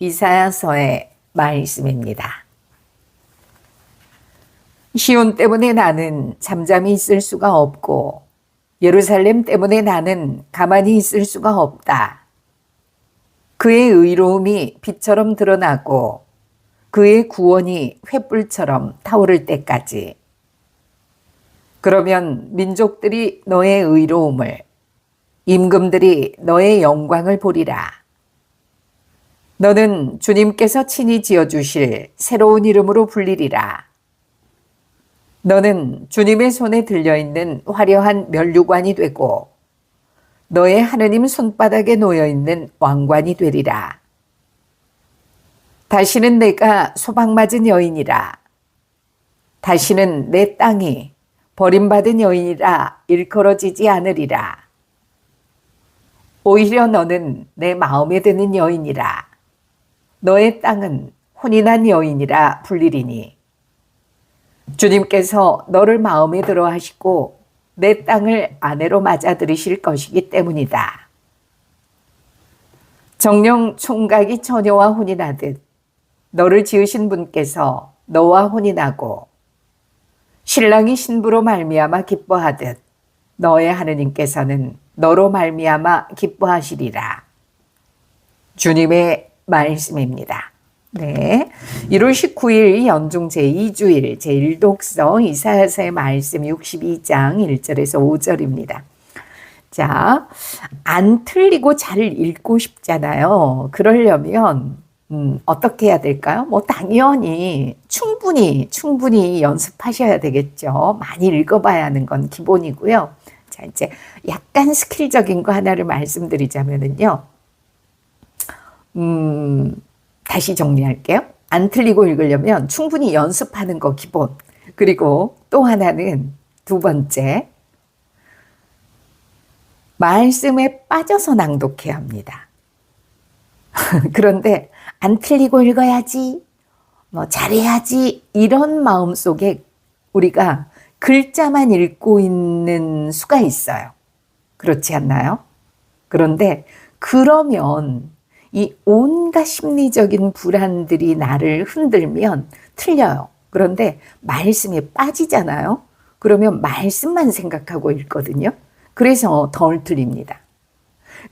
이사야서의 말씀입니다. 시온 때문에 나는 잠잠히 있을 수가 없고 예루살렘 때문에 나는 가만히 있을 수가 없다. 그의 의로움이 빛처럼 드러나고 그의 구원이 횃불처럼 타오를 때까지 그러면 민족들이 너의 의로움을 임금들이 너의 영광을 보리라. 너는 주님께서 친히 지어주실 새로운 이름으로 불리리라. 너는 주님의 손에 들려있는 화려한 면류관이 되고 너의 하느님 손바닥에 놓여있는 왕관이 되리라. 다시는 내가 소방맞은 여인이라. 다시는 내 땅이 버림받은 여인이라 일컬어지지 않으리라. 오히려 너는 내 마음에 드는 여인이라. 너의 땅은 혼인한 여인이라 불리리니. 주님께서 너를 마음에 들어 하시고 내 땅을 아내로 맞아들이실 것이기 때문이다. 정령 총각이 처녀와 혼인하듯 너를 지으신 분께서 너와 혼인하고 신랑이 신부로 말미암아 기뻐하듯 너의 하느님께서는 너로 말미암아 기뻐하시리라. 주님의 말씀입니다. 네. 1월 19일 연중 제2주일 제1독서 이사야서의 말씀 62장 1절에서 5절입니다. 자, 안 틀리고 잘 읽고 싶잖아요. 그러려면 음, 어떻게 해야 될까요? 뭐 당연히 충분히 충분히 연습하셔야 되겠죠. 많이 읽어봐야 하는 건 기본이고요. 자, 이제 약간 스킬적인 거 하나를 말씀드리자면은요. 음, 다시 정리할게요. 안 틀리고 읽으려면 충분히 연습하는 거 기본. 그리고 또 하나는 두 번째. 말씀에 빠져서 낭독해야 합니다. 그런데 안 틀리고 읽어야지, 뭐 잘해야지, 이런 마음 속에 우리가 글자만 읽고 있는 수가 있어요. 그렇지 않나요? 그런데 그러면 이 온갖 심리적인 불안들이 나를 흔들면 틀려요. 그런데 말씀에 빠지잖아요. 그러면 말씀만 생각하고 읽거든요. 그래서 덜 틀립니다.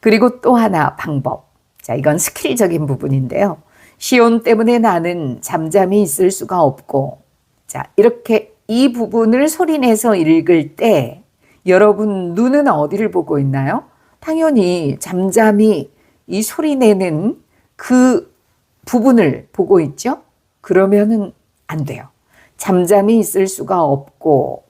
그리고 또 하나 방법. 자, 이건 스킬적인 부분인데요. 시온 때문에 나는 잠잠히 있을 수가 없고, 자, 이렇게 이 부분을 소리내서 읽을 때 여러분 눈은 어디를 보고 있나요? 당연히 잠잠히 이 소리 내는 그 부분을 보고 있죠? 그러면은 안 돼요. 잠잠히 있을 수가 없고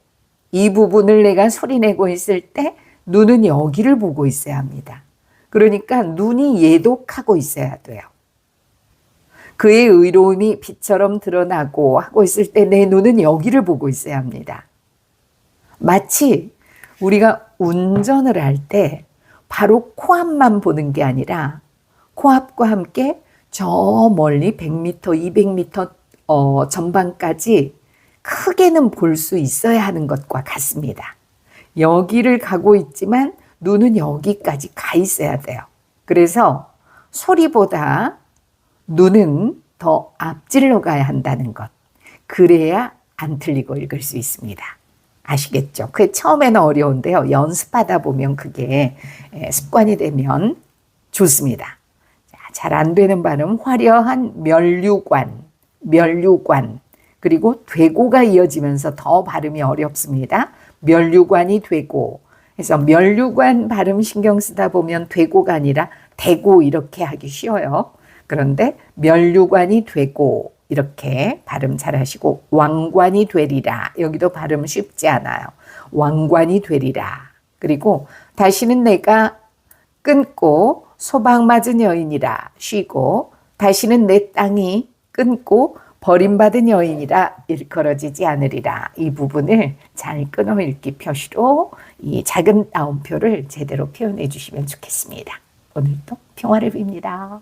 이 부분을 내가 소리 내고 있을 때 눈은 여기를 보고 있어야 합니다. 그러니까 눈이 예독하고 있어야 돼요. 그의 의로움이 빛처럼 드러나고 하고 있을 때 내 눈은 여기를 보고 있어야 합니다. 마치 우리가 운전을 할 때 바로 코앞만 보는 게 아니라 코앞과 함께 저 멀리 100m, 200m 어, 전방까지 크게는 볼 수 있어야 하는 것과 같습니다. 여기를 가고 있지만 눈은 여기까지 가 있어야 돼요. 그래서 소리보다 눈은 더 앞질러 가야 한다는 것. 그래야 안 틀리고 읽을 수 있습니다. 아시겠죠? 그게 처음에는 어려운데요. 연습하다 보면 그게 습관이 되면 좋습니다. 잘 안 되는 발음, 화려한 면류관, 면류관, 그리고 되고가 이어지면서 더 발음이 어렵습니다. 면류관이 되고, 그래서 면류관 발음 신경 쓰다 보면 되고가 아니라 대고 이렇게 하기 쉬워요. 그런데 면류관이 되고, 이렇게 발음 잘 하시고 왕관이 되리라. 여기도 발음 쉽지 않아요. 왕관이 되리라. 그리고 다시는 내가 끊고 소방 맞은 여인이라 쉬고 다시는 내 땅이 끊고 버림받은 여인이라 일컬어지지 않으리라. 이 부분을 잘 끊어 읽기 표시로 이 작은 따옴표를 제대로 표현해 주시면 좋겠습니다. 오늘도 평화를 빕니다.